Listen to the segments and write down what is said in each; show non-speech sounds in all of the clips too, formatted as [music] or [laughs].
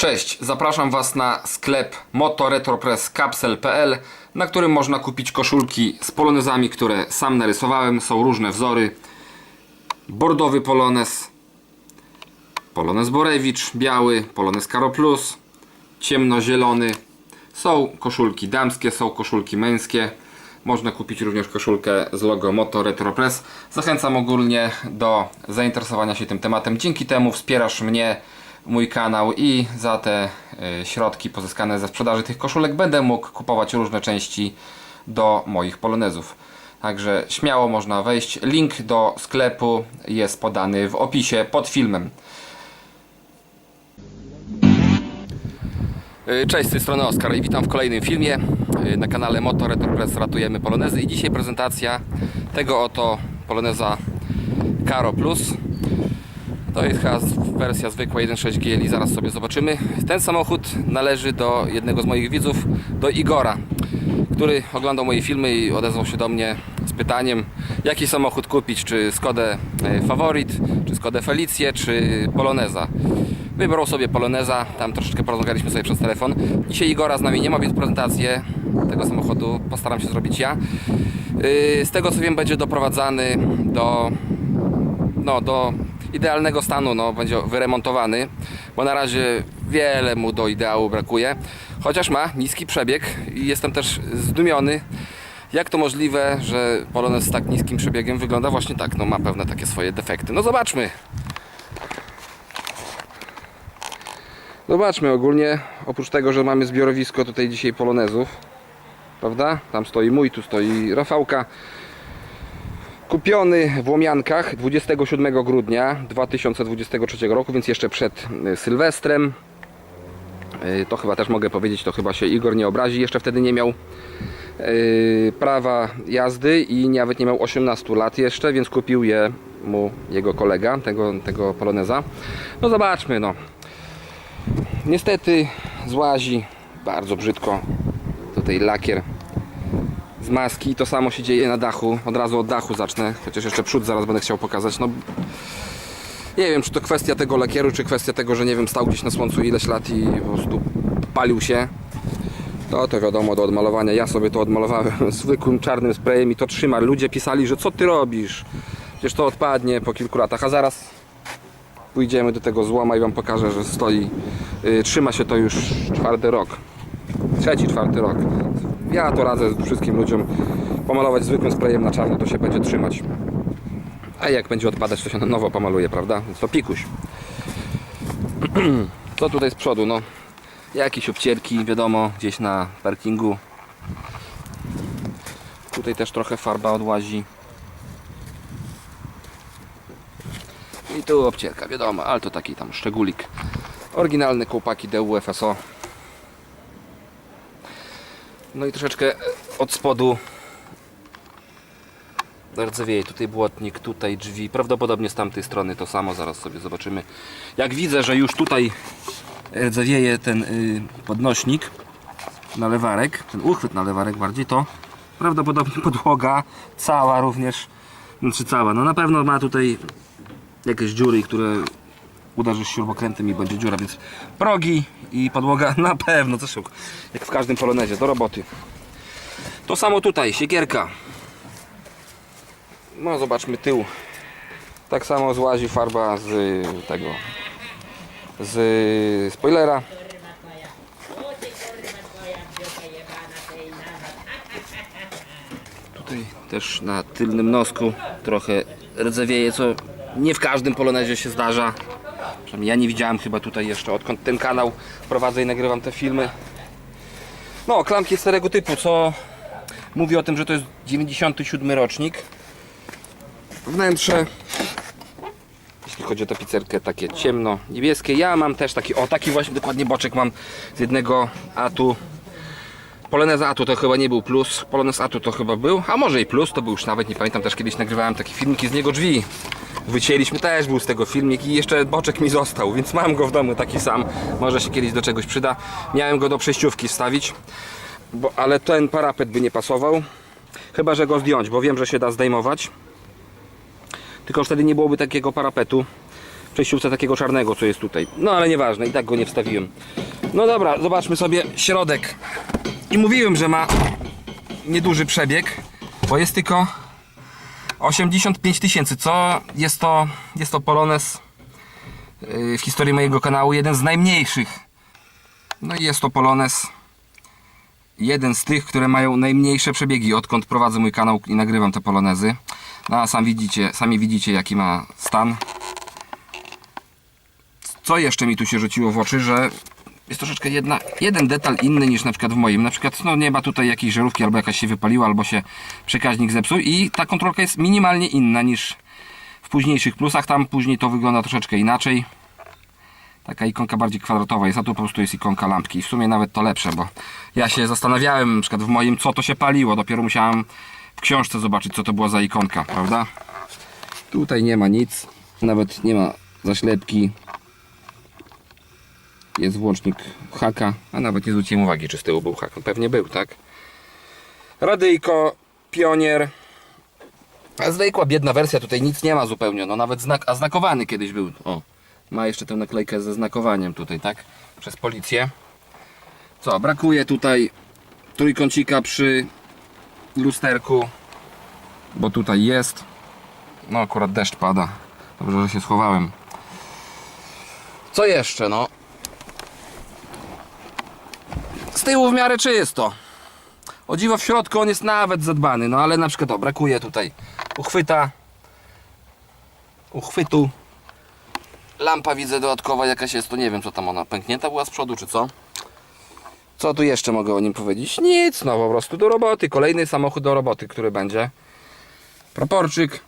Cześć, zapraszam Was na sklep motoretropresscapsel.pl na którym można kupić koszulki z polonezami, które sam narysowałem. Są różne wzory. Bordowy polonez, polonez Borewicz, biały, polonez Karo Plus, ciemnozielony. Są koszulki damskie, są koszulki męskie. Można kupić również koszulkę z logo Moto Retro Press. Zachęcam ogólnie do zainteresowania się tym tematem. Dzięki temu wspierasz mnie, mój kanał i za te y, środki pozyskane ze sprzedaży tych koszulek będę mógł kupować różne części do moich polonezów. Także śmiało można wejść. Link do sklepu jest podany w opisie pod filmem. Y, Cześć, z tej strony Oskar i witam w kolejnym filmie y, na kanale Moto Retro Press Ratujemy Polonezy i dzisiaj prezentacja tego oto Poloneza Caro Plus to jest chyba wersja zwykła 1.6 GL i zaraz sobie zobaczymy ten samochód należy do jednego z moich widzów do Igora który oglądał moje filmy i odezwał się do mnie z pytaniem jaki samochód kupić, czy Skodę e, Favorit, czy Skodę Felicję, czy Poloneza Wybrał sobie Poloneza, tam troszeczkę porozmawialiśmy sobie przez telefon. Dzisiaj Igora z nami nie ma, więc prezentację tego samochodu postaram się zrobić ja. Yy, Z tego co wiem będzie doprowadzany do, no, do idealnego stanu, no, będzie wyremontowany, bo na razie wiele mu do ideału brakuje. Chociaż ma niski przebieg i jestem też zdumiony, jak to możliwe, że Polonez z tak niskim przebiegiem wygląda właśnie tak, no ma pewne takie swoje defekty. No zobaczmy. Zobaczmy ogólnie, oprócz tego, że mamy zbiorowisko tutaj dzisiaj polonezów, prawda? Tam stoi mój, tu stoi Rafałka. Kupiony w Łomiankach 27 grudnia 2023 roku, więc jeszcze przed y, Sylwestrem. Y, To chyba też mogę powiedzieć, to chyba się Igor nie obrazi, jeszcze wtedy nie miał y, prawa jazdy i nawet nie miał 18 lat jeszcze, więc kupił je mu jego kolega, tego, tego poloneza. No zobaczmy, no. Niestety złazi bardzo brzydko tutaj lakier maski. To samo się dzieje na dachu. Od razu od dachu zacznę, chociaż jeszcze przód zaraz będę chciał pokazać. No, nie wiem, czy to kwestia tego lakieru, czy kwestia tego, że nie wiem, stał gdzieś na słońcu ileś lat i po prostu palił się. To to wiadomo do odmalowania. Ja sobie to odmalowałem [laughs] zwykłym czarnym sprayem i to trzyma. Ludzie pisali, że co ty robisz? Przecież to odpadnie po kilku latach, a zaraz pójdziemy do tego złoma i wam pokażę, że stoi, yy, trzyma się to już czwarty rok. Trzeci, czwarty rok. Ja to radzę wszystkim ludziom pomalować zwykłym sprayem na czarno, to się będzie trzymać. A jak będzie odpadać, to się na nowo pomaluje, prawda? Więc to pikuś. [clears throat] Co tutaj z przodu? No, jakieś obcierki, wiadomo, gdzieś na parkingu. Tutaj też trochę farba odłazi. I tu obcierka, wiadomo, ale to taki tam szczególik. Oryginalne kołpaki DU FSO. No i troszeczkę od spodu rdzewieje. Tutaj błotnik, tutaj drzwi. Prawdopodobnie z tamtej strony to samo. Zaraz sobie zobaczymy. Jak widzę, że już tutaj rdzewieje ten y, podnośnik na lewarek, ten uchwyt na lewarek bardziej, to prawdopodobnie [laughs] podłoga cała również, znaczy cała, no na pewno ma tutaj jakieś dziury, które uderzysz śrubokrętem i będzie dziura, więc progi i podłoga [laughs] na pewno, zresztą jak w każdym polonezie, do roboty. To samo tutaj, siekierka. No zobaczmy tył. Tak samo złazi farba z tego, z spoilera. Tutaj też na tylnym nosku trochę rdzewieje, co nie w każdym polonezie się zdarza. Przynajmniej ja nie widziałem chyba tutaj jeszcze, odkąd ten kanał prowadzę i nagrywam te filmy. No, klamki starego typu, co mówi o tym, że to jest 97 rocznik. Wnętrze, jeśli chodzi o tapicerkę, takie ciemno niebieskie. Ja mam też taki, o taki właśnie dokładnie boczek mam z jednego atu. Polonez Atu to chyba nie był plus, Polonez Atu to chyba był, a może i plus, to był już nawet, nie pamiętam, też kiedyś nagrywałem takie filmiki z niego drzwi. Wycięliśmy też, był z tego filmik i jeszcze boczek mi został, więc mam go w domu taki sam, może się kiedyś do czegoś przyda. Miałem go do przejściówki wstawić, bo, ale ten parapet by nie pasował, chyba że go zdjąć, bo wiem, że się da zdejmować. Tylko wtedy nie byłoby takiego parapetu. przejściówce takiego czarnego, co jest tutaj. No ale nieważne, i tak go nie wstawiłem. No dobra, zobaczmy sobie środek. I mówiłem, że ma nieduży przebieg, bo jest tylko 85 tysięcy, co jest to, jest to Polones yy, w historii mojego kanału, jeden z najmniejszych. No i jest to Polones jeden z tych, które mają najmniejsze przebiegi, odkąd prowadzę mój kanał i nagrywam te polonezy. No a sam widzicie, sami widzicie jaki ma stan. Co jeszcze mi tu się rzuciło w oczy, że jest troszeczkę jedna, jeden detal inny niż na przykład w moim. Na przykład no nie ma tutaj jakiejś żarówki, albo jakaś się wypaliła, albo się przekaźnik zepsuł i ta kontrolka jest minimalnie inna niż w późniejszych plusach. Tam później to wygląda troszeczkę inaczej. Taka ikonka bardziej kwadratowa jest, a tu po prostu jest ikonka lampki. I w sumie nawet to lepsze, bo ja się zastanawiałem na przykład w moim, co to się paliło. Dopiero musiałem w książce zobaczyć, co to była za ikonka, prawda? Tutaj nie ma nic, nawet nie ma zaślepki. Jest włącznik haka, a nawet nie zwróciłem uwagi, czy z tyłu był hak. Pewnie był, tak? Radyjko, pionier. A zwykła, biedna wersja, tutaj nic nie ma zupełnie. No nawet znak, a znakowany kiedyś był. O, ma jeszcze tę naklejkę ze znakowaniem tutaj, tak? Przez policję. Co, brakuje tutaj trójkącika przy lusterku, bo tutaj jest. No akurat deszcz pada. Dobrze, że się schowałem. Co jeszcze, no? Z tyłu w miarę czysto. O dziwo w środku on jest nawet zadbany, no ale na przykład o, brakuje tutaj uchwyta, uchwytu. Lampa widzę dodatkowa jakaś jest, to nie wiem co tam ona, pęknięta była z przodu czy co? Co tu jeszcze mogę o nim powiedzieć? Nic, no po prostu do roboty, kolejny samochód do roboty, który będzie. Proporczyk.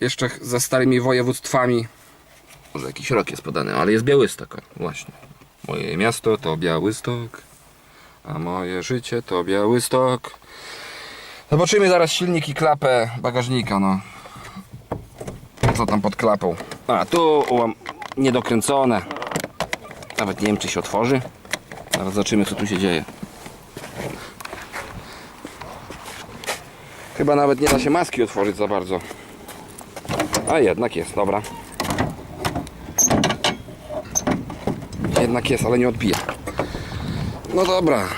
Jeszcze ze starymi województwami. Może jakiś rok jest podany, ale jest Białystok, właśnie. Moje miasto to Białystok, a moje życie to Białystok. Zobaczymy zaraz silnik i klapę bagażnika, no. Co tam pod klapą? A, tu ułam niedokręcone. Nawet nie wiem, czy się otworzy. Zaraz zobaczymy, co tu się dzieje. Chyba nawet nie da się maski otworzyć za bardzo. A jednak jest, dobra. Jednak jest, ale nie odbija. No dobra.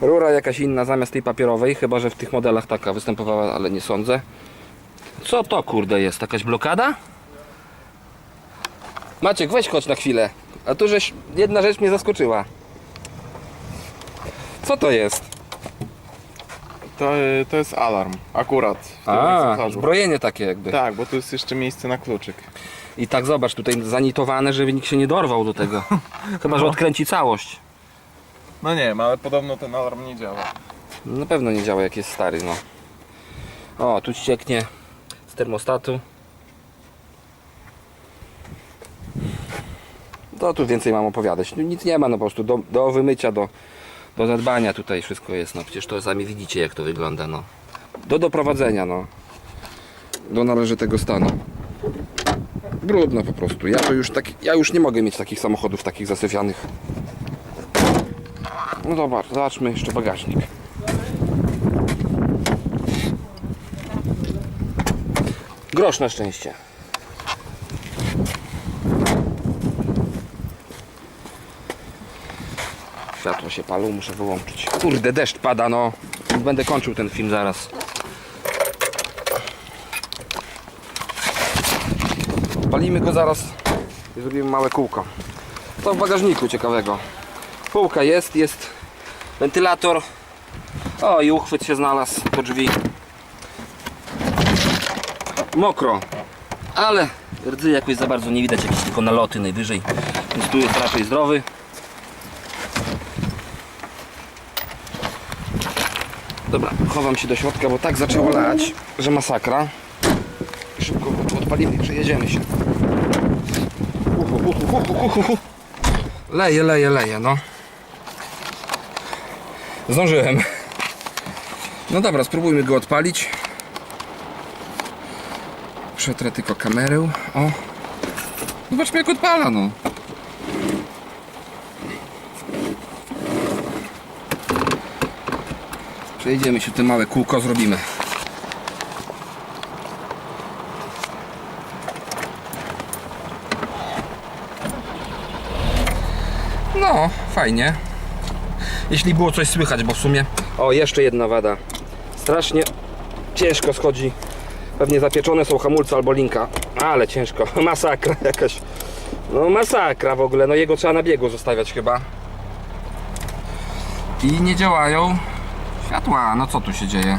Rura jakaś inna zamiast tej papierowej, chyba że w tych modelach taka występowała, ale nie sądzę. Co to kurde jest? Jakaś blokada? Maciek, weź chodź na chwilę. A tu żeś jedna rzecz mnie zaskoczyła. Co to jest? To, to jest alarm, akurat. w tym A, egzemplarzu. zbrojenie takie jakby. Tak, bo tu jest jeszcze miejsce na kluczyk. I tak zobacz, tutaj zanitowane, żeby nikt się nie dorwał do tego. [laughs] Chyba, że odkręci całość. No nie wiem, ale podobno ten alarm nie działa. Na pewno nie działa jak jest stary, no. O, tu ścieknie z termostatu. To tu więcej mam opowiadać. No, nic nie ma, no po prostu do, do wymycia, do, do zadbania tutaj wszystko jest. No przecież to sami widzicie jak to wygląda, no. Do doprowadzenia, no. Do należytego stanu. Brudno po prostu. Ja to już tak, ja już nie mogę mieć takich samochodów takich zasyfianych. No zobacz, zobaczmy jeszcze bagażnik. Grosz na szczęście. Się palą, muszę wyłączyć. Kurde, deszcz pada, no. Będę kończył ten film zaraz. Palimy go zaraz i zrobimy małe kółko. Co w bagażniku ciekawego? Półka jest, jest wentylator. O, i uchwyt się znalazł do drzwi. Mokro, ale rdzy jakoś za bardzo nie widać, jakieś tylko naloty najwyżej. Więc tu jest raczej zdrowy. Dobra, chowam się do środka, bo tak zaczęło lać, że masakra. Szybko odpalimy i przejedziemy się. Uhu, uhu, uhu. Leje, leje, leje, no. Zdążyłem. No dobra, spróbujmy go odpalić. Przetrę tylko kamerę. O. Zobaczmy jak odpala, no. Przejdziemy się, te małe kółko zrobimy. No, fajnie. Jeśli było coś słychać, bo w sumie... O, jeszcze jedna wada. Strasznie ciężko schodzi. Pewnie zapieczone są hamulce albo linka. Ale ciężko. [laughs] Masakra jakaś. No masakra w ogóle. No jego trzeba na biegu zostawiać chyba. I nie działają światła. No co tu się dzieje?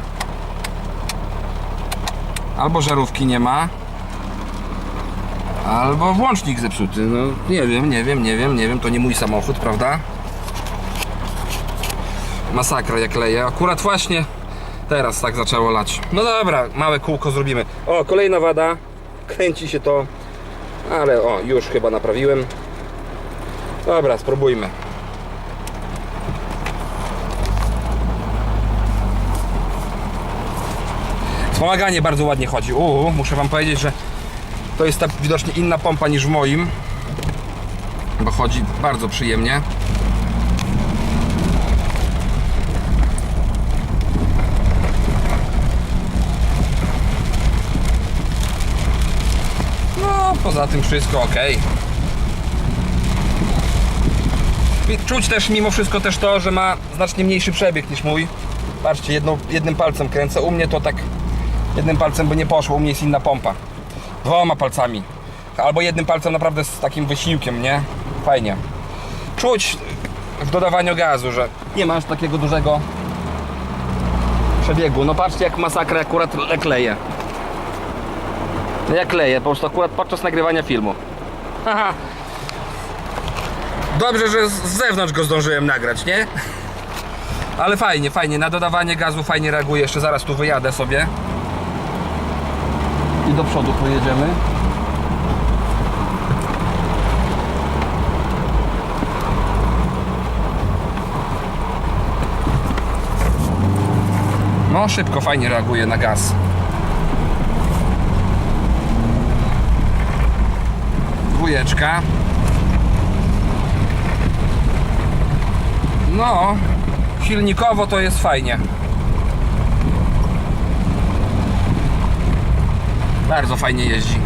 Albo żarówki nie ma. Albo włącznik zepsuty. No nie wiem, nie wiem, nie wiem, nie wiem. To nie mój samochód, prawda? Masakra jak leje. Akurat właśnie teraz tak zaczęło lać. No dobra, małe kółko zrobimy. O, kolejna wada. Kręci się to. Ale o, już chyba naprawiłem. Dobra, spróbujmy. Wspomaganie bardzo ładnie chodzi. Uuu, muszę wam powiedzieć, że to jest ta widocznie inna pompa niż w moim. Bo chodzi bardzo przyjemnie. No, poza tym wszystko ok. Czuć też mimo wszystko też to, że ma znacznie mniejszy przebieg niż mój. Patrzcie, jednym palcem kręcę. U mnie to tak jednym palcem by nie poszło, u mnie jest inna pompa. Dwoma palcami. Albo jednym palcem naprawdę z takim wysiłkiem, nie? Fajnie. Czuć w dodawaniu gazu, że nie masz takiego dużego przebiegu. No patrzcie jak masakra akurat jak leje. No jak leje, po prostu akurat podczas nagrywania filmu. Haha. Dobrze, że z zewnątrz go zdążyłem nagrać, nie? Ale fajnie, fajnie. Na dodawanie gazu fajnie reaguje. Jeszcze zaraz tu wyjadę sobie. Do przodu pojedziemy. No, szybko, fajnie reaguje na gaz. Dwójeczka. No, silnikowo to jest fajnie. Bardzo fajnie jeździ.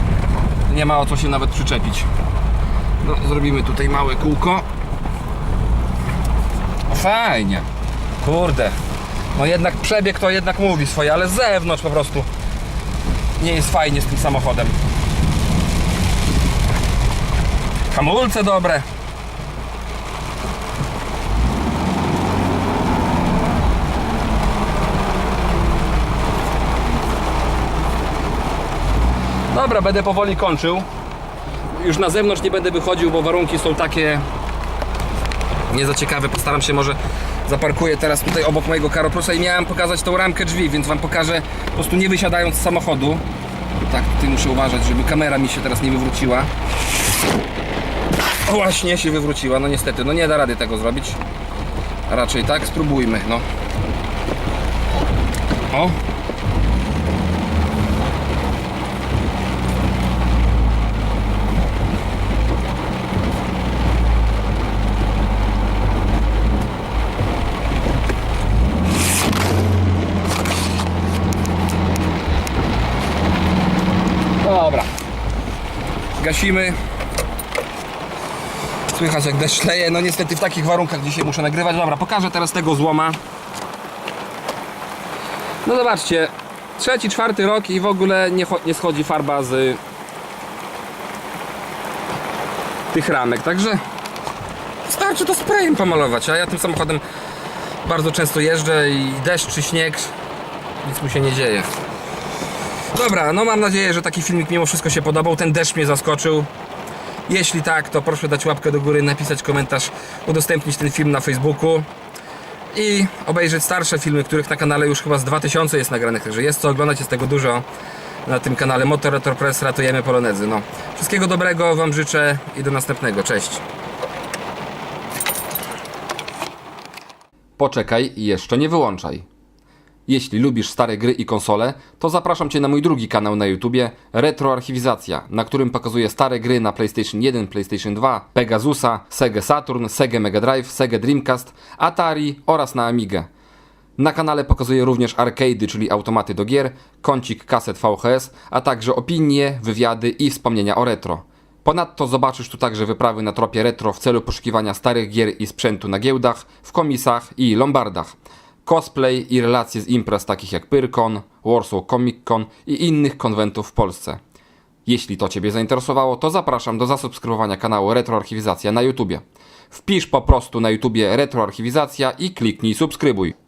Nie ma o co się nawet przyczepić. No, zrobimy tutaj małe kółko. Fajnie. Kurde. No jednak przebieg to jednak mówi swoje, ale z zewnątrz po prostu nie jest fajnie z tym samochodem. Hamulce dobre. Dobra, będę powoli kończył. Już na zewnątrz nie będę wychodził, bo warunki są takie nie za ciekawe. Postaram się może zaparkuję teraz tutaj obok mojego Karoplusa i miałem pokazać tą ramkę drzwi, więc wam pokażę po prostu nie wysiadając z samochodu. Tak, tutaj muszę uważać, żeby kamera mi się teraz nie wywróciła. O, właśnie się wywróciła, no niestety, no nie da rady tego zrobić. Raczej tak, spróbujmy, no. O, Gasimy. Słychać jak deszcz leje. No niestety w takich warunkach dzisiaj muszę nagrywać. Dobra, pokażę teraz tego złoma. No zobaczcie. Trzeci, czwarty rok i w ogóle nie, nie schodzi farba z tych ramek. Także starczy to sprayem pomalować. A ja tym samochodem bardzo często jeżdżę i deszcz czy śnieg nic mu się nie dzieje. Dobra, no mam nadzieję, że taki filmik mimo wszystko się podobał. Ten deszcz mnie zaskoczył. Jeśli tak, to proszę dać łapkę do góry, napisać komentarz, udostępnić ten film na Facebooku i obejrzeć starsze filmy, których na kanale już chyba z 2000 jest nagranych, także jest co oglądać, jest tego dużo na tym kanale Motor Press, ratujemy Polonezy. No. Wszystkiego dobrego Wam życzę i do następnego. Cześć! Poczekaj i jeszcze nie wyłączaj. Jeśli lubisz stare gry i konsole, to zapraszam Cię na mój drugi kanał na YouTubie Retroarchiwizacja, na którym pokazuję stare gry na PlayStation 1, PlayStation 2, Pegasusa, Sega Saturn, Sega Mega Drive, Sega Dreamcast, Atari oraz na Amigę. Na kanale pokazuję również arcade'y, czyli automaty do gier, kącik kaset VHS, a także opinie, wywiady i wspomnienia o retro. Ponadto zobaczysz tu także wyprawy na tropie retro w celu poszukiwania starych gier i sprzętu na giełdach, w komisach i lombardach. Cosplay i relacje z imprez takich jak Pyrkon, Warsaw Comic Con i innych konwentów w Polsce. Jeśli to Ciebie zainteresowało, to zapraszam do zasubskrybowania kanału Retroarchiwizacja na YouTubie. Wpisz po prostu na YouTubie Retroarchiwizacja i kliknij subskrybuj.